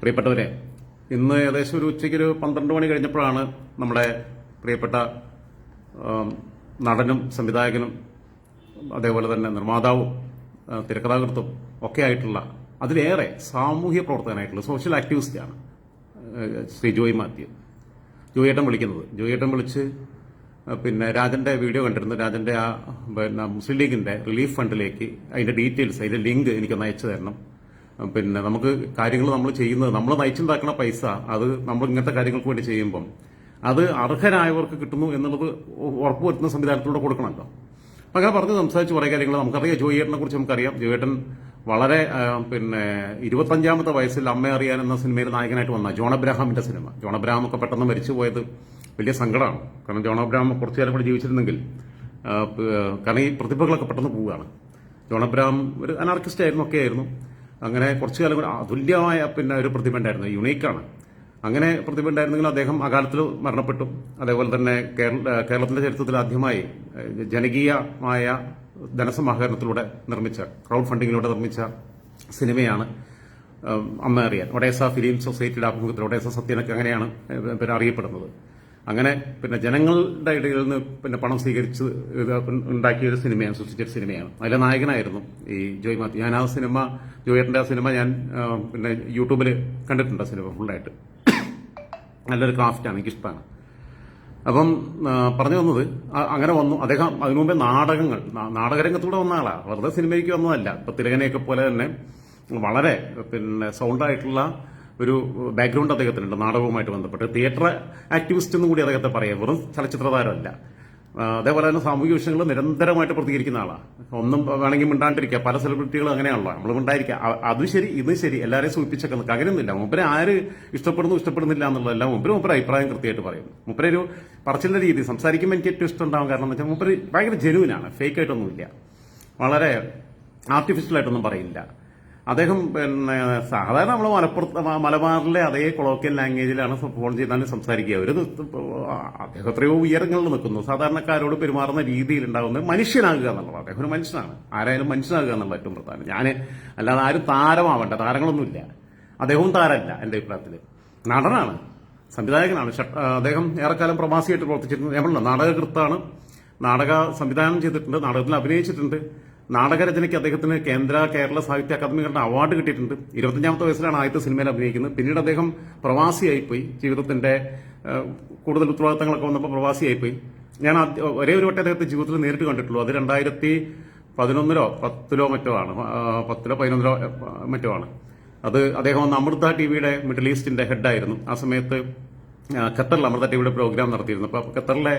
പ്രിയപ്പെട്ടവരെ ഇന്ന് ഏകദേശം ഒരു ഉച്ചയ്ക്ക് ഒരു പന്ത്രണ്ട് മണി കഴിഞ്ഞപ്പോഴാണ് നമ്മുടെ പ്രിയപ്പെട്ട നടനും സംവിധായകനും അതേപോലെ തന്നെ നിർമ്മാതാവും തിരക്കഥാകൃത്തും ഒക്കെ ആയിട്ടുള്ള അതിലേറെ സാമൂഹ്യ പ്രവർത്തകനായിട്ടുള്ള സോഷ്യൽ ആക്ടിവിസ്റ്റാണ് ശ്രീ ജോയി മാത്യു. ജോയേട്ടൻ വിളിക്കുന്നത്. ജോയേട്ടൻ വിളിച്ച് പിന്നെ രാജന്റെ വീഡിയോ കണ്ടിരുന്നു. രാജന്റെ ആ പിന്നെ മുസ്ലിം ലീഗിന്റെ റിലീഫ് ഫണ്ടിലേക്ക് അതിന്റെ ഡീറ്റെയിൽസ് അതിന്റെ ലിങ്ക് എനിക്കൊന്ന് അയച്ചു തരണം. പിന്നെ നമുക്ക് കാര്യങ്ങൾ നമ്മൾ ചെയ്യുന്നത് നമ്മൾ നയിച്ചുണ്ടാക്കുന്ന പൈസ അത് നമ്മൾ ഇങ്ങനത്തെ കാര്യങ്ങൾക്ക് വേണ്ടി ചെയ്യുമ്പം അത് അർഹരായവർക്ക് കിട്ടുന്നു എന്നുള്ളത് ഉറപ്പുവരുത്തുന്ന സംവിധാനത്തിലൂടെ കൊടുക്കണമല്ലോ. അപ്പൊ അങ്ങനെ പറഞ്ഞ് സംസാരിച്ച് കുറേ കാര്യങ്ങൾ നമുക്കറിയാം. ജോയിയേട്ടനെ കുറിച്ച് നമുക്കറിയാം. ജോയേട്ടൻ വളരെ പിന്നെ ഇരുപത്തഞ്ചാമത്തെ വയസ്സിൽ അമ്മ അറിയാൻ എന്ന സിനിമയിൽ നായകനായിട്ട് വന്ന ജോൺ അബ്രാഹാമിന്റെ സിനിമ. ജോൺ അബ്രാഹാം ഒക്കെ പെട്ടെന്ന് മരിച്ചു പോയത് വലിയ സങ്കടമാണ്. കാരണം ജോൺ അബ്രാഹാം കുറച്ചു കാലം കൂടി ജീവിച്ചിരുന്നെങ്കിൽ കാരണം ഈ പ്രതിഭകളൊക്കെ പെട്ടെന്ന് പോവുകയാണ്. ജോൺ അബ്രാഹാം ഒരു അനാർക്കിസ്റ്റ് ആയിരുന്നു ഒക്കെ ആയിരുന്നു. അങ്ങനെ കുറച്ചു കാലം കൂടി അതുല്യമായ പിന്നെ ഒരു പ്രതിഭ ഉണ്ടായിരുന്നു യുണീക്കാണ് അങ്ങനെ പ്രതിഭ അദ്ദേഹം അകാലത്തിൽ മരണപ്പെട്ടു. അതേപോലെ തന്നെ കേരള കേരളത്തിന്റെ ചരിത്രത്തിൽ ആദ്യമായി ജനകീയമായ ധനസമാഹരണത്തിലൂടെ നിർമ്മിച്ച ക്രൗഡ് ഫണ്ടിങ്ങിലൂടെ നിർമ്മിച്ച സിനിമയാണ് അമ്മ അറിയാൻ ഒഡേസ ഫിലിം സൊസൈറ്റിയുടെ ആഭിമുഖ്യത്തിൽ ഒഡേസ സത്യനൊക്കെ അങ്ങനെയാണ് പിന്നെ അറിയപ്പെടുന്നത് അങ്ങനെ പിന്നെ ജനങ്ങളുടെ ഇടയിൽ നിന്ന് പിന്നെ പണം സ്വീകരിച്ച് ഉണ്ടാക്കിയ ഒരു സിനിമയാണ് സൃഷ്ടിച്ച ഒരു സിനിമയാണ്. അതിലെ നായകനായിരുന്നു ഈ ജോയ് മാത്യു. ഞാൻ ആ സിനിമ ജോയേട്ടന്റെ ആ സിനിമ ഞാൻ പിന്നെ യൂട്യൂബിൽ കണ്ടിട്ടുണ്ട് ആ സിനിമ ഫുള്ളായിട്ട്. നല്ലൊരു ക്രാഫ്റ്റാണ് എനിക്കിഷ്ടമാണ് അപ്പം പറഞ്ഞു വന്നത് അങ്ങനെ വന്നു. അദ്ദേഹം അതിനു മുമ്പേ നാടകങ്ങൾ നാടകരംഗത്തൂടെ വന്ന ആളാണ് വെറുതെ സിനിമയ്ക്ക് വന്നതല്ല. ഇപ്പൊ തിലകനെയൊക്കെ പോലെ തന്നെ വളരെ പിന്നെ സൗണ്ടായിട്ടുള്ള ഒരു ബാക്ക്ഗ്രൗണ്ട് അദ്ദേഹത്തിനുണ്ട് നാടകവുമായിട്ട് ബന്ധപ്പെട്ട്. തിയേറ്റർ ആക്ടിവിസ്റ്റ് എന്നും കൂടി അദ്ദേഹത്തെ പറയാം. വെറും ചലച്ചിത്ര താരമല്ല അതേപോലെ തന്നെ സാമൂഹിക വിഷയങ്ങൾ നിരന്തരമായിട്ട് പ്രതികരിക്കുന്ന ആളാണ് ഒന്നും വേണമെങ്കിൽ മിണ്ടാണ്ടിരിക്കുക. പല സെലിബ്രിറ്റികളും അങ്ങനെയാണല്ലോ. നമ്മൾ മിണ്ടായിരിക്കുക. അത് ശരി ഇത് ശരി. എല്ലാവരെയും സൂചിപ്പിച്ചൊക്കെ നിൽക്കുക അങ്ങനെയൊന്നുമില്ല മുമ്പരെ ആര് ഇഷ്ടപ്പെടുന്നു ഇഷ്ടപ്പെടുന്നില്ല എന്നുള്ളതല്ല മുമ്പര് മുപ്പര അഭിപ്രായം കൃത്യമായിട്ട് പറയും. മുപ്പര ഒരു പറച്ചിലിന്റെ രീതി. സംസാരിക്കുമ്പോൾ എനിക്ക് ഏറ്റവും ഇഷ്ടം ഉണ്ടാവും കാരണം എന്ന് വെച്ചാൽ മുപ്പര് ഭയങ്കര ജെനുവിനാണ് ഫേക്ക് ആയിട്ടൊന്നുമില്ല. വളരെ ആർട്ടിഫിഷ്യൽ ആയിട്ടൊന്നും പറയില്ല. അദ്ദേഹം പിന്നെ സാധാരണ നമ്മൾ മലപ്പുറത്ത് മലബാറിലെ അതേ കൊളോക്കിയൽ ലാംഗ്വേജിലാണ് ഫോൺ ചെയ്താലും സംസാരിക്കുക. ഒരു അദ്ദേഹം എത്രയോ ഉയരങ്ങളിൽ നിൽക്കുന്നു. സാധാരണക്കാരോട് പെരുമാറുന്ന രീതിയിൽ ഉണ്ടാകുന്നത് മനുഷ്യനാകുക എന്നുള്ളത് അദ്ദേഹം ഒരു മനുഷ്യനാണ്. ആരായാലും മനുഷ്യനാകുക എന്നുള്ള ഏറ്റവും പ്രധാനം. ഞാൻ അല്ലാതെ ആരും താരമാവണ്ട താരങ്ങളൊന്നുമില്ല. അദ്ദേഹവും താരമല്ല എന്റെ അഭിപ്രായത്തിൽ നടനാണ് സംവിധായകനാണ്. അദ്ദേഹം ഏറെക്കാലം പ്രവാസിയായിട്ട് പ്രവർത്തിച്ചിട്ടുണ്ട് ഞാൻ നാടകകൃത്താണ്. നാടക സംവിധാനം ചെയ്തിട്ടുണ്ട് നാടകത്തിൽ അഭിനയിച്ചിട്ടുണ്ട്. നാടകരചനയ്ക്ക് അദ്ദേഹത്തിന് കേന്ദ്ര കേരള സാഹിത്യ അക്കാദമികളുടെ അവാർഡ് കിട്ടിയിട്ടുണ്ട്. ഇരുപത്തഞ്ചാമത്തെ വയസ്സിലാണ് ആദ്യത്തെ സിനിമയിൽ അഭിനയിക്കുന്നത്. പിന്നീട് അദ്ദേഹം പ്രവാസിയായിപ്പോയി. ജീവിതത്തിന്റെ കൂടുതൽ ഉത്തരവാദിത്തങ്ങളൊക്കെ വന്നപ്പോൾ പ്രവാസിയായിപ്പോയി. ഞാൻ ഒരേ ഒരു വട്ടം അദ്ദേഹത്തെ ജീവിതത്തിൽ നേരിട്ട് കണ്ടിട്ടുള്ളൂ. അത് രണ്ടായിരത്തി പതിനൊന്നിലോ പത്തിലോ മറ്റോ ആണ്. പത്തിലോ പതിനൊന്നിലോ മറ്റോ ആണ്. അത് അദ്ദേഹം അന്ന് അമൃത ടി വിയുടെ മിഡിൽ ഈസ്റ്റിന്റെ ഹെഡായിരുന്നു. ആ സമയത്ത് ഖത്തറിൽ അമൃത ടിവിയുടെ പ്രോഗ്രാം നടത്തിയിരുന്നു. അപ്പോൾ ഖത്തറിലെ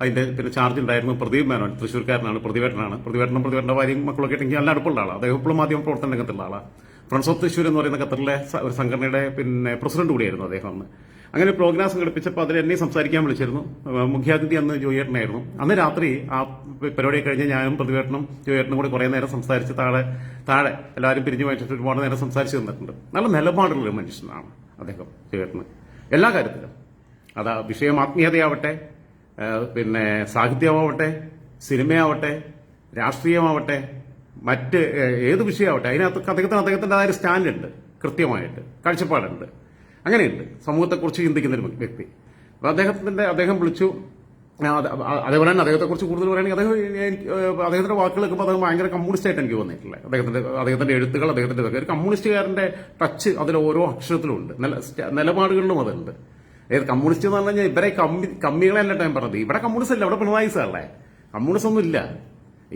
അതിന്റെ പിന്നെ ചാർജ് ഉണ്ടായിരുന്നു പ്രദീപ് മേനോൻ തൃശ്ശൂർക്കാരനാണ് പ്രതിവേട്ടനാണ്. പ്രതിവേട്ടനും പ്രതിവേട്ട ഭാര്യയും മക്കളൊക്കെ ആയിട്ട് നല്ല അടുപ്പുള്ള ആളാണ് അദ്ദേഹം ഇപ്പോഴും മാധ്യമ പ്രവർത്തന രംഗത്തുള്ള ആളാണ് ഫ്രണ്ട്സ് ഓഫ് തൃശ്ശൂർ എന്ന് പറയുന്ന ഖത്തറിലെ ഒരു സംഘടനയുടെ പിന്നെ പ്രസിഡന്റ് കൂടിയായിരുന്നു അദ്ദേഹം അന്ന്. അങ്ങനെ പ്രോഗ്രാം സംഘടിപ്പിച്ചപ്പോൾ അതിൽ എന്നെ സംസാരിക്കാൻ വിളിച്ചിരുന്നു. മുഖ്യാതിഥി അന്ന് ജോയേട്ടനായിരുന്നു. അന്ന് രാത്രി ആ പരിപാടി കഴിഞ്ഞ് ഞാനും പ്രതിവേട്ടനും ജോയേട്ടനും കൂടി കുറേ നേരം സംസാരിച്ച് താഴെ താഴെ എല്ലാവരും പിരിഞ്ഞു വായിച്ചിട്ട് ഒരുപാട് നേരം സംസാരിച്ച് തന്നിട്ടുണ്ട് നല്ല നിലപാടുള്ള ഒരു മനുഷ്യനാണ് അദ്ദേഹം ജോയേട്ടന്. എല്ലാ കാര്യത്തിലും. അത് വിഷയം ആത്മീയതയാവട്ടെ പിന്നെ സാഹിത്യമാവട്ടെ സിനിമയാവട്ടെ രാഷ്ട്രീയമാവട്ടെ മറ്റ് ഏത് വിഷയമാവട്ടെ അതിനകത്ത് അദ്ദേഹത്തിന് അദ്ദേഹത്തിന്റെതായ ഒരു സ്റ്റാൻഡ് ഉണ്ട് കൃത്യമായിട്ട് കാഴ്ചപ്പാടുണ്ട്. അങ്ങനെയുണ്ട് സമൂഹത്തെക്കുറിച്ച് ചിന്തിക്കുന്ന ഒരു വ്യക്തി. അപ്പോൾ അദ്ദേഹത്തിന്റെ അദ്ദേഹം വിളിച്ചു അതേപോലെ തന്നെ അദ്ദേഹത്തെക്കുറിച്ച് കൂടുതൽ പറയുകയാണെങ്കിൽ അദ്ദേഹം അദ്ദേഹത്തിന്റെ വാക്കുകൾ കേൾക്കുമ്പോൾ അദ്ദേഹം ഭയങ്കര കമ്മ്യൂണിസ്റ്റ് ആയിട്ട് എനിക്ക് തോന്നിയിട്ടില്ല. അദ്ദേഹത്തിന്റെ അദ്ദേഹത്തിന്റെ എഴുത്തുകൾ അദ്ദേഹത്തിന്റെ ഒരു കമ്മ്യൂണിസ്റ്റുകാരന്റെ ടച്ച് അതിൽ ഓരോ അക്ഷരത്തിലും ഉണ്ട്. നില- നിലപാടുകളിലും അതുണ്ട്. ഏത് കമ്മ്യൂണിസ്റ്റ് എന്ന് പറഞ്ഞു കഴിഞ്ഞാൽ ഇവരെ കമ്മി കമ്മികളല്ല ഞാൻ പറഞ്ഞത്. ഇവിടെ കമ്മ്യൂണിസ്റ്റ് അല്ല ഇവിടെ പിണറായി സാറല്ലേ. കമ്മ്യൂണിസ്റ്റ് ഒന്നും ഇല്ല.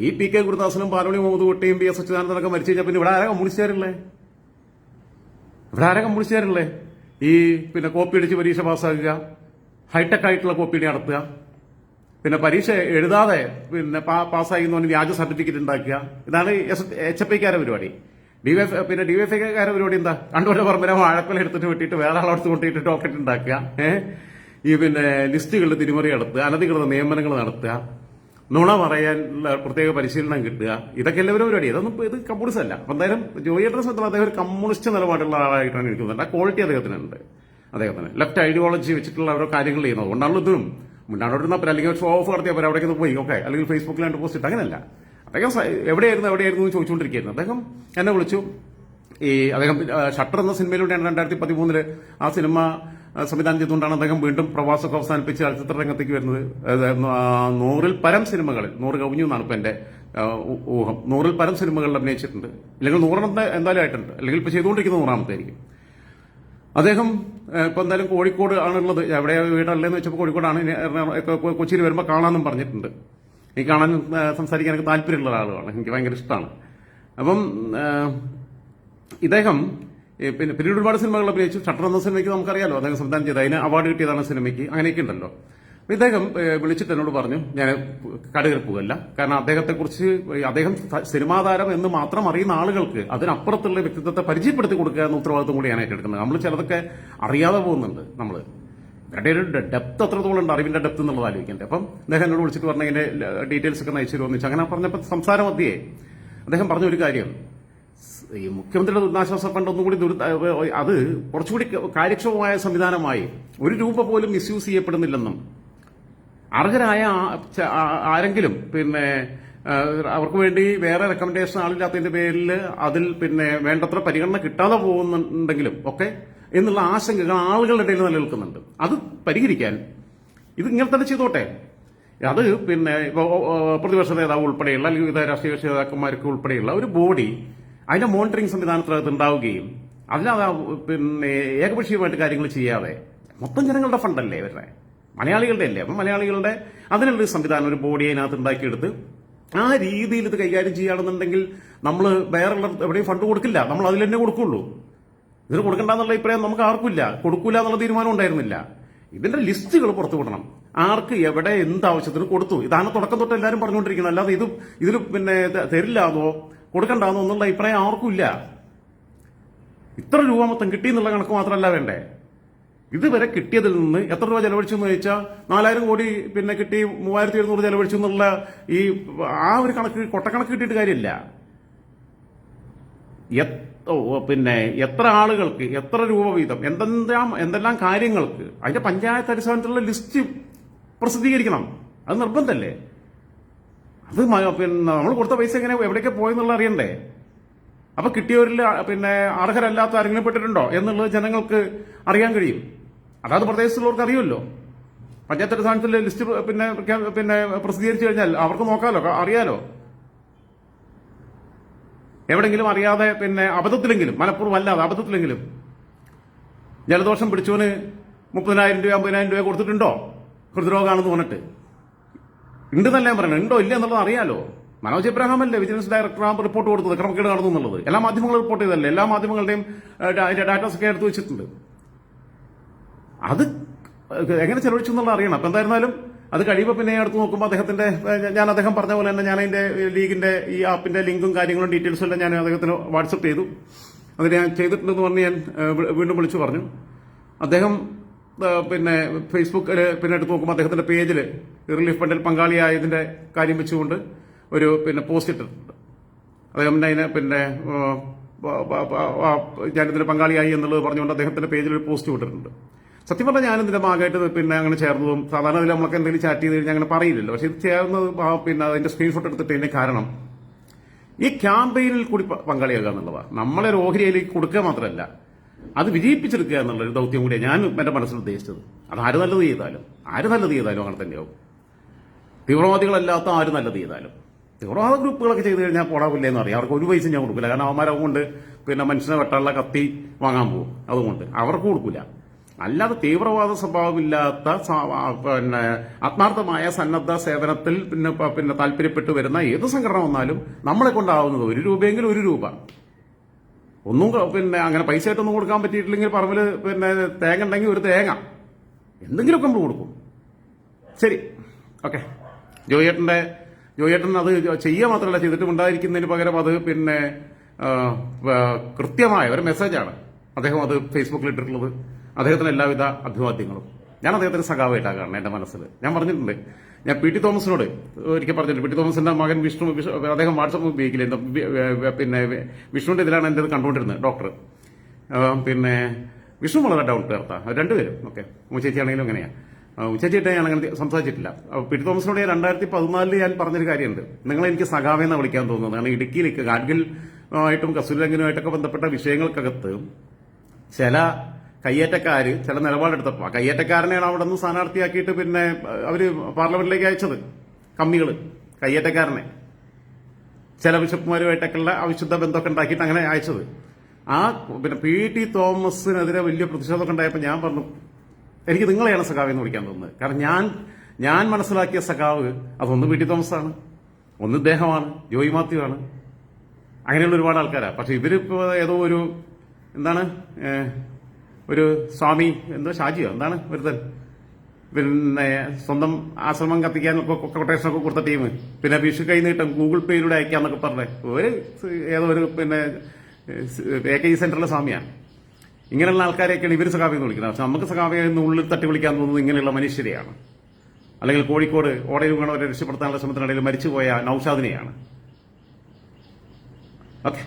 ഈ പി കെ ഗുരുദാസനും പാലോളി മുഹമ്മദ് കുട്ടിയും പി എസ് അച്യുതാനന്ദനൊക്കെ മരിച്ചു കഴിഞ്ഞാൽ പിന്നെ ഇവിടെ ആരാ കമ്മ്യൂണിസ്റ്റുകാരുള്ളേ ഇവിടെ ആരാ കമ്മ്യൂണിസ്റ്റുകാരുള്ളേ ഈ പിന്നെ കോപ്പി അടിച്ച് പരീക്ഷ പാസ്സാക്കുക ഹൈടെക് ആയിട്ടുള്ള കോപ്പി നടത്തുക പിന്നെ പരീക്ഷ എഴുതാതെ പിന്നെ പാസ്സായി എന്ന് വ്യാജ സർട്ടിഫിക്കറ്റ് ഉണ്ടാക്കുക. ഇതാണ് എച്ച് എഫ് ഐക്കാരുടെ പരിപാടി. ഡിവൈഫ് പിന്നെ ഡിവൈഫൈക്കാരെ പരിപാടി എന്താ? രണ്ടുപേരുടെ പറമ്പിനെ വാഴക്കൊല എടുത്തിട്ട് വെട്ടിയിട്ട് വേറെ ആളടുത്ത് കൊണ്ടിട്ട് ടോക്കറ്റ് ഉണ്ടാക്കുക. ഈ പിന്നെ ലിസ്റ്റുകളിൽ തിരിമറി നടത്തുക അനധികൃത നിയമനങ്ങൾ നടത്തുക നുണ പറയാനുള്ള പ്രത്യേക പരിശീലനം കിട്ടുക. ഇതൊക്കെ എല്ലാവരും പരിപാടി. ഇതൊന്നും ഇത് കമ്മ്യൂണിസ്റ്റ് അല്ല. അപ്പൊ എന്തായാലും ജോയി അഡ്രസ് മാത്രം അദ്ദേഹം ഒരു കമ്മ്യൂണിസ്റ്റ് നിലപാടുള്ള ആളായിട്ടാണ് ഇരിക്കുന്നത്. ആ ക്വാളിറ്റി അദ്ദേഹത്തിനുണ്ട് അദ്ദേഹത്തിന് ലെഫ്റ്റ് ഐഡിയോളജി വെച്ചിട്ടുള്ള ഓരോ കാര്യങ്ങൾ ചെയ്യുന്നത്. അതുകൊണ്ടാണല്ലോ ഇതിനും മുന്നാടോട്ടുന്ന അല്ലെങ്കിൽ ഷോ ഓഫ് നടത്തിയാൽ അവിടേക്ക് പോയി. ഓക്കെ അല്ലെങ്കിൽ ഫേസ്ബുക്കിൽ രണ്ട് പോസ്റ്റ് ഇട്ട്. അങ്ങനെയല്ല. അദ്ദേഹം എവിടെയായിരുന്നു എവിടെയായിരുന്നു എന്ന് ചോദിച്ചുകൊണ്ടിരിക്കുകയായിരുന്നു. അദ്ദേഹം എന്നെ വിളിച്ചു. ഈ അദ്ദേഹം ഷട്ടർ എന്ന സിനിമയിലൂടെയാണ് രണ്ടായിരത്തി പതിമൂന്നിൽ ആ സിനിമ സംവിധാനം ചെയ്തുകൊണ്ടാണ് അദ്ദേഹം വീണ്ടും പ്രവാസമൊക്കെ അവസാനിപ്പിച്ച് ചലച്ചിത്ര രംഗത്തേക്ക് വരുന്നത്. നൂറിൽ പരം സിനിമകളിൽ നൂറ് കവിഞ്ഞു എന്നാണ് ഇപ്പൊ ഊ- ഊഹം. നൂറിൽ പരം സിനിമകളിൽ അഭിനയിച്ചിട്ടുണ്ട്. അല്ലെങ്കിൽ നൂറെണ്ണം എന്തായാലും ആയിട്ടുണ്ട്. അല്ലെങ്കിൽ ഇപ്പൊ ചെയ്തുകൊണ്ടിരിക്കുന്ന നൂറാമത്തെ ആയിരിക്കും അദ്ദേഹം ഇപ്പം എന്തായാലും കോഴിക്കോട് ആണുള്ളത്. എവിടെ വീടല്ലേന്ന് വെച്ചപ്പോൾ കോഴിക്കോടാണ്. കൊച്ചിയിൽ വരുമ്പോൾ കാണാമെന്നും പറഞ്ഞിട്ടുണ്ട്. എനിക്ക് കാണാൻ സംസാരിക്കാനൊക്കെ താല്പര്യമുള്ള ഒരാളുമാണ്. എനിക്ക് ഭയങ്കര ഇഷ്ടമാണ്. അപ്പം ഇദ്ദേഹം പിന്നെ പിന്നീട് ഒരുപാട് സിനിമകൾ അഭിനയിച്ചു. ഷട്ടർ എന്ന സിനിമയ്ക്ക് നമുക്കറിയാലോ അദ്ദേഹം സംവിധാനം ചെയ്ത് അതിന് അവാർഡ് കിട്ടിയതാണ് സിനിമയ്ക്ക്. അങ്ങനെയൊക്കെ ഉണ്ടല്ലോ. ഇദ്ദേഹം വിളിച്ചിട്ട് എന്നോട് പറഞ്ഞു ഞാൻ കടുകൽ കാരണം അദ്ദേഹത്തെക്കുറിച്ച് അദ്ദേഹം സിനിമാ താരം എന്ന് മാത്രം അറിയുന്ന ആളുകൾക്ക് അതിനപ്പുറത്തുള്ള വ്യക്തിത്വത്തെ പരിചയപ്പെടുത്തി കൊടുക്കുക എന്ന ഉത്തരവാദിത്വം കൂടി കൂടിയാണ് ഏറ്റെടുക്കുന്നത്. നമ്മൾ ചിലതൊക്കെ അറിയാതെ പോകുന്നുണ്ട് നമ്മൾ ഇവരുടെ ഒരു ഡെപ്ത് അത്രത്തോളം ഉണ്ട്. അറിവിന്റെ ഡെപ്ത് എന്നുള്ളത് ആലോചിക്കണ്ടേ. അപ്പം അദ്ദേഹം എന്നോട് വിളിച്ചിട്ട് പറഞ്ഞ അതിന്റെ ഡീറ്റെയിൽസ് ഒക്കെ അയച്ചു തരുമെന്ന് അങ്ങനെ പറഞ്ഞപ്പോൾ സംസാരം മധ്യേ അദ്ദേഹം പറഞ്ഞ ഒരു കാര്യം. ഈ മുഖ്യമന്ത്രിയുടെ ദുരിതാശ്വാസ ഫണ്ട് ഒന്നുകൂടി ദുരിത അത് കുറച്ചുകൂടി കാര്യക്ഷമമായ സംവിധാനമായി ഒരു രൂപ പോലും മിസ്യൂസ് ചെയ്യപ്പെടുന്നില്ലെന്നും അർഹരായ ആരെങ്കിലും പിന്നെ അവർക്ക് വേണ്ടി വേറെ റെക്കമെൻഡേഷൻ ആളില്ലാത്തതിന്റെ പേരിൽ അതിൽ പിന്നെ വേണ്ടത്ര പരിഗണന കിട്ടാതെ പോകുന്നുണ്ടെങ്കിലും ഒക്കെ എന്നുള്ള ആശങ്കകൾ ആളുകളുടെ ഇടയിൽ നിലനിൽക്കുന്നുണ്ട്. അത് പരിഹരിക്കാൻ ഇത് ഇങ്ങനെ തന്നെ ചെയ്തോട്ടെ. അത് പിന്നെ പ്രതിപക്ഷ നേതാവ് ഉൾപ്പെടെയുള്ള അല്ലെങ്കിൽ വിവിധ രാഷ്ട്രീയ നേതാക്കന്മാർക്ക് ഉൾപ്പെടെയുള്ള ഒരു ബോഡി അതിന്റെ മോണിറ്ററിംഗ് സംവിധാനത്തിനകത്ത് ഉണ്ടാവുകയും അതിനകത്ത് പിന്നെ ഏകപക്ഷീയമായിട്ട് കാര്യങ്ങൾ ചെയ്യാതെ മൊത്തം ജനങ്ങളുടെ ഫണ്ടല്ലേ ഇവരുടെ? മലയാളികളുടെ അല്ലേ? അപ്പം മലയാളികളുടെ അതിനുള്ളൊരു സംവിധാനം ഒരു ബോഡി അതിനകത്ത് ഉണ്ടാക്കിയെടുത്ത് ആ രീതിയിൽ ഇത് കൈകാര്യം ചെയ്യുകയാണെന്നുണ്ടെങ്കിൽ നമ്മൾ വേറെ എവിടെയും ഫണ്ട് കൊടുക്കില്ല. നമ്മൾ അതിൽ തന്നെ കൊടുക്കുള്ളൂ. ഇതിന് കൊടുക്കണ്ടെന്നുള്ള അഭിപ്രായം നമുക്ക് ആർക്കില്ല കൊടുക്കൂല എന്നുള്ള തീരുമാനം ഉണ്ടായിരുന്നില്ല. ഇതിന്റെ ലിസ്റ്റുകൾ പുറത്തു വിടണം. ആർക്ക് എവിടെ എന്ത് ആവശ്യത്തിന് കൊടുത്തു. ഇതാണ് തുടക്കം തൊട്ട് എല്ലാവരും പറഞ്ഞുകൊണ്ടിരിക്കുന്നത്. അല്ലാതെ ഇത് ഇതിൽ പിന്നെ തരില്ലാതോ കൊടുക്കണ്ടാന്നോ എന്നുള്ള അഭിപ്രായം ആർക്കും ഇല്ല ഇത്ര രൂപ മൊത്തം കിട്ടി എന്നുള്ള കണക്ക് മാത്രമല്ല വേണ്ടേ. ഇതുവരെ കിട്ടിയതിൽ നിന്ന് എത്ര രൂപ ചെലവഴിച്ചു എന്ന് ചോദിച്ചാൽ നാലായിരം കോടി പിന്നെ കിട്ടി മൂവായിരത്തി എഴുന്നൂറ് ചെലവഴിച്ചു എന്നുള്ള ഈ ആ ഒരു കണക്ക് കൊട്ടക്കണക്ക് കിട്ടിയിട്ട് കാര്യമില്ല. പിന്നെ എത്ര ആളുകൾക്ക് എത്ര രൂപ വീതം എന്തെല്ലാം എന്തെല്ലാം കാര്യങ്ങൾക്ക് അതിന്റെ പഞ്ചായത്ത് അടിസ്ഥാനത്തിലുള്ള ലിസ്റ്റ് പ്രസിദ്ധീകരിക്കണം. അത് നിർബന്ധമല്ലേ അത് പിന്നെ നമ്മൾ കൊടുത്ത പൈസ എങ്ങനെ എവിടേക്ക് പോയെന്നുള്ള അറിയണ്ടേ? അപ്പൊ കിട്ടിയവരിൽ പിന്നെ അർഹരല്ലാത്ത ആരെങ്കിലും പെട്ടിട്ടുണ്ടോ എന്നുള്ളത് ജനങ്ങൾക്ക് അറിയാൻ കഴിയും. അതാത് പ്രദേശത്തുള്ളവർക്ക് അറിയുമല്ലോ. പഞ്ചായത്ത് അടിസ്ഥാനത്തിൽ ലിസ്റ്റ് പിന്നെ പിന്നെ പ്രസിദ്ധീകരിച്ചു കഴിഞ്ഞാൽ അവർക്ക് നോക്കാമല്ലോ അറിയാലോ. എവിടെങ്കിലും അറിയാതെ പിന്നെ അബദ്ധത്തിലെങ്കിലും മലപ്പുറം അല്ലാതെ അബദ്ധത്തിലെങ്കിലും ജലദോഷം പിടിച്ചവന് മുപ്പതിനായിരം രൂപ അമ്പതിനായിരം രൂപ കൊടുത്തിട്ടുണ്ടോ? ഹൃദ്രോഗമാണെന്ന് പറഞ്ഞിട്ട്. ഉണ്ട് തന്നെ ഞാൻ പറയണം ഉണ്ടോ ഇല്ല എന്നുള്ളത് അറിയാലോ. മനോജ് എബ്രഹാം അല്ലേ വിജിലൻസ് ഡയറക്ടർ ആ റിപ്പോർട്ട് കൊടുത്തത് ക്രമക്കേട് നടന്നു എന്നുള്ളത്. എല്ലാ മാധ്യമങ്ങളും റിപ്പോർട്ട് ചെയ്തല്ലേ എല്ലാ മാധ്യമങ്ങളുടെയും ഡാറ്റാസ് ഒക്കെ എടുത്തു വെച്ചിട്ടുണ്ട്. അത് എങ്ങനെ ചെലവഴിച്ചു എന്നുള്ളത് അറിയണം. അപ്പൊ എന്തായിരുന്നാലും അത് കഴിയുമ്പോൾ പിന്നെ അടുത്ത് നോക്കുമ്പോൾ അദ്ദേഹത്തിന്റെ ഞാൻ അദ്ദേഹം പറഞ്ഞ പോലെ തന്നെ ഞാൻ അതിന്റെ ലീഗിന്റെ ഈ ആപ്പിന്റെ ലിങ്കും കാര്യങ്ങളും ഡീറ്റെയിൽസും എല്ലാം ഞാൻ അദ്ദേഹത്തിന് വാട്സപ്പ് ചെയ്തു. അതിന് ഞാൻ ചെയ്തിട്ടുണ്ടെന്ന് പറഞ്ഞ് ഞാൻ വീണ്ടും വിളിച്ചു പറഞ്ഞു. അദ്ദേഹം പിന്നെ ഫേസ്ബുക്കിൽ പിന്നെ എടുത്ത് നോക്കുമ്പോൾ അദ്ദേഹത്തിന്റെ പേജിൽ റിലീഫ് ഫണ്ടിൽ പങ്കാളിയായതിന്റെ കാര്യം വെച്ചുകൊണ്ട് ഒരു പിന്നെ പോസ്റ്റ് ഇട്ടിട്ടുണ്ട്. അദ്ദേഹം അതിന് പിന്നെ ഞാനിതിന് പങ്കാളിയായി എന്നുള്ളത് പറഞ്ഞുകൊണ്ട് അദ്ദേഹത്തിന്റെ പേജിൽ ഒരു പോസ്റ്റ് വിട്ടിട്ടുണ്ട് സത്യം പറഞ്ഞാൽ ഞാൻ ഇതിന്റെ ഭാഗമായിട്ട് പിന്നെ അങ്ങനെ ചേർന്നതും സാധാരണ ഇതിൽ നമ്മളൊക്കെ എന്തെങ്കിലും ചാറ്റ് ചെയ്ത് കഴിഞ്ഞാൽ അങ്ങനെ പറയില്ലല്ലോ. പക്ഷെ ഇത് ചേർന്നത് പിന്നെ അതിന്റെ സ്ക്രീൻഷോട്ട് എടുത്തിട്ട് ഇതിന്റെ കാരണം ഈ ക്യാമ്പയിനിൽ കൂടി പങ്കാളിയാകുക എന്നുള്ളതാണ് നമ്മളെ ഒരു ഓഹരിയിലേക്ക് കൊടുക്കുക മാത്രമല്ല അത് വിജയിപ്പിച്ചെടുക്കുക എന്നുള്ള ഒരു ദൗത്യം കൂടിയാണ് ഞാൻ എന്റെ മനസ്സിൽ ഉദ്ദേശിച്ചത്. അത് ആര് നല്ലത് ചെയ്താലും ആര് നല്ലത് ചെയ്താലും അങ്ങനെ തന്നെയാവും. തീവ്രവാദികളല്ലാത്ത ആര് നല്ലത് ചെയ്താലും. തീവ്രവാദ ഗ്രൂപ്പുകളൊക്കെ ചെയ്ത് കഴിഞ്ഞാൽ പോടാവില്ല എന്ന് അറിയാം അവർക്ക് ഒരു പൈസ ഞാൻ കൊടുക്കില്ല കാരണം അവന്മാരെ കൊണ്ട് പിന്നെ മനുഷ്യനെ വെട്ടാനുള്ള കത്തി വാങ്ങാൻ പോകും അതുകൊണ്ട് അവർക്ക് കൊടുക്കില്ല അല്ലാതെ തീവ്രവാദ സ്വഭാവമില്ലാത്ത പിന്നെ ആത്മാർത്ഥമായ സന്നദ്ധ സേവനത്തിൽ പിന്നെ പിന്നെ താല്പര്യപ്പെട്ടു വരുന്ന ഏത് സംഘടന വന്നാലും നമ്മളെ കൊണ്ടാവുന്നത് ഒരു രൂപയെങ്കിലും ഒരു രൂപ. ഒന്നും പിന്നെ അങ്ങനെ പൈസ ആയിട്ടൊന്നും കൊടുക്കാൻ പറ്റിയിട്ടില്ലെങ്കിൽ പറമ്പിൽ പിന്നെ തേങ്ങ ഉണ്ടെങ്കിൽ ഒരു തേങ്ങ. എന്തെങ്കിലുമൊക്കെ നമ്മൾ കൊടുക്കും. ശരി. ഓക്കെ. ജോയേട്ടന്റെ ജോയേട്ടൻ അത് ചെയ്യുക മാത്രമല്ല ചെയ്തിട്ട് ഉണ്ടായിരിക്കുന്നതിന് പകരം അത് പിന്നെ കൃത്യമായ ഒരു മെസ്സേജാണ്. അദ്ദേഹം അത് ഫേസ്ബുക്കിൽ ഇട്ടിട്ടുള്ളത്. അദ്ദേഹത്തിന് എല്ലാവിധ അഭിവാദ്യങ്ങളും. ഞാൻ അദ്ദേഹത്തിന് സഖാവായിട്ടാണ് എന്റെ മനസ്സിൽ. ഞാൻ പറഞ്ഞിട്ടുണ്ട്. ഞാൻ പി ടി തോമസിനോട് ഒരിക്കൽ പറഞ്ഞിട്ടുണ്ട്. പി ടി തോമസിന്റെ മകൻ വിഷ്ണു അദ്ദേഹം വാട്സപ്പ് ഉപയോഗിക്കില്ല? പിന്നെ വിഷ്ണുവിന്റെ ഇതിലാണ് എന്റെ കണ്ടുകൊണ്ടിരുന്നത് ഡോക്ടർ. പിന്നെ വിഷ്ണു വളരെ ഡൗൺ ടു എർത്താ രണ്ടുപേരും. ഓക്കെ. ചേച്ചിയാണെങ്കിലും അങ്ങനെയാണ് ചേച്ചിയായിട്ട് ഞാൻ അങ്ങനെ സംസാരിച്ചിട്ടില്ല. പി ടി തോമസിനോട് ഞാൻ രണ്ടായിരത്തി പതിനാലിൽ ഞാൻ പറഞ്ഞൊരു കാര്യമുണ്ട്. നിങ്ങൾ എനിക്ക് സഖാവെന്ന് വിളിക്കാൻ തോന്നുന്നത്. കാരണം ഇടുക്കിയിലേക്ക് ഗാഡ്ഗിൽ ആയിട്ടും കസ്തൂരിരംഗനുമായിട്ടൊക്കെ ബന്ധപ്പെട്ട വിഷയങ്ങൾക്കകത്ത് ചില കയ്യേറ്റക്കാര് ചില നിലപാടെടുത്തപ്പോൾ കയ്യേറ്റക്കാരനെയാണ് അവിടെ നിന്ന് സ്ഥാനാർത്ഥിയാക്കിയിട്ട് പിന്നെ അവർ പാർലമെന്റിലേക്ക് അയച്ചത്. കമ്മികൾ കയ്യേറ്റക്കാരനെ. ചില ബിഷപ്പുമാരുമായിട്ടൊക്കെയുള്ള അവിശുദ്ധ ബന്ധമൊക്കെ ഉണ്ടാക്കിയിട്ട് അങ്ങനെ അയച്ചത്. ആ പിന്നെ പി ടി തോമസിനെതിരെ വലിയ പ്രതിഷേധമൊക്കെ ഉണ്ടായപ്പോൾ ഞാൻ പറഞ്ഞു എനിക്ക് നിങ്ങളെയാണ് സഖാവ് എന്ന് വിളിക്കാൻ തോന്നുന്നത്. കാരണം ഞാൻ ഞാൻ മനസ്സിലാക്കിയ സഖാവ് അതൊന്ന് പി ടി തോമസ് ആണ് ഒന്ന് ഇദ്ദേഹമാണ്. ജോയി മാത്യു ആണ്. അങ്ങനെയുള്ള ഒരുപാട് ആൾക്കാരാണ് പക്ഷെ ഇവരിപ്പോ ഏതോ ഒരു എന്താണ് ഒരു സ്വാമി എന്തോ ഷാജിയോ? എന്താണ് ഒരുത്തൻ പിന്നെ സ്വന്തം ആശ്രമം കത്തിക്കാനൊക്കെ കൊട്ടേഷനൊക്കെ കൊടുത്ത ടീം പിന്നെ വിഷു കൈ നീട്ടം ഗൂഗിൾ പേയിലൂടെ അയക്കാന്നൊക്കെ പറഞ്ഞേ. ഒരു ഏതോ ഒരു പിന്നെ എ കെ ജി സെന്ററിലെ സ്വാമിയാണ് ഇങ്ങനെയുള്ള ആൾക്കാരെയൊക്കെയാണ് ഇവർ സഖാവി എന്ന് വിളിക്കുന്നത്. പക്ഷെ നമുക്ക് സഖാവി എന്ന് ഉള്ളിൽ തട്ടി വിളിക്കാൻ തോന്നുന്നത് ഇങ്ങനെയുള്ള മനുഷ്യരെയാണ്. അല്ലെങ്കിൽ കോഴിക്കോട് ഓടയിൽ വീണവരെ രക്ഷപ്പെടുത്താനുള്ള ശ്രമത്തിനിടയിൽ മരിച്ചുപോയ നൌഷാദിനെയാണ്. ഓക്കെ.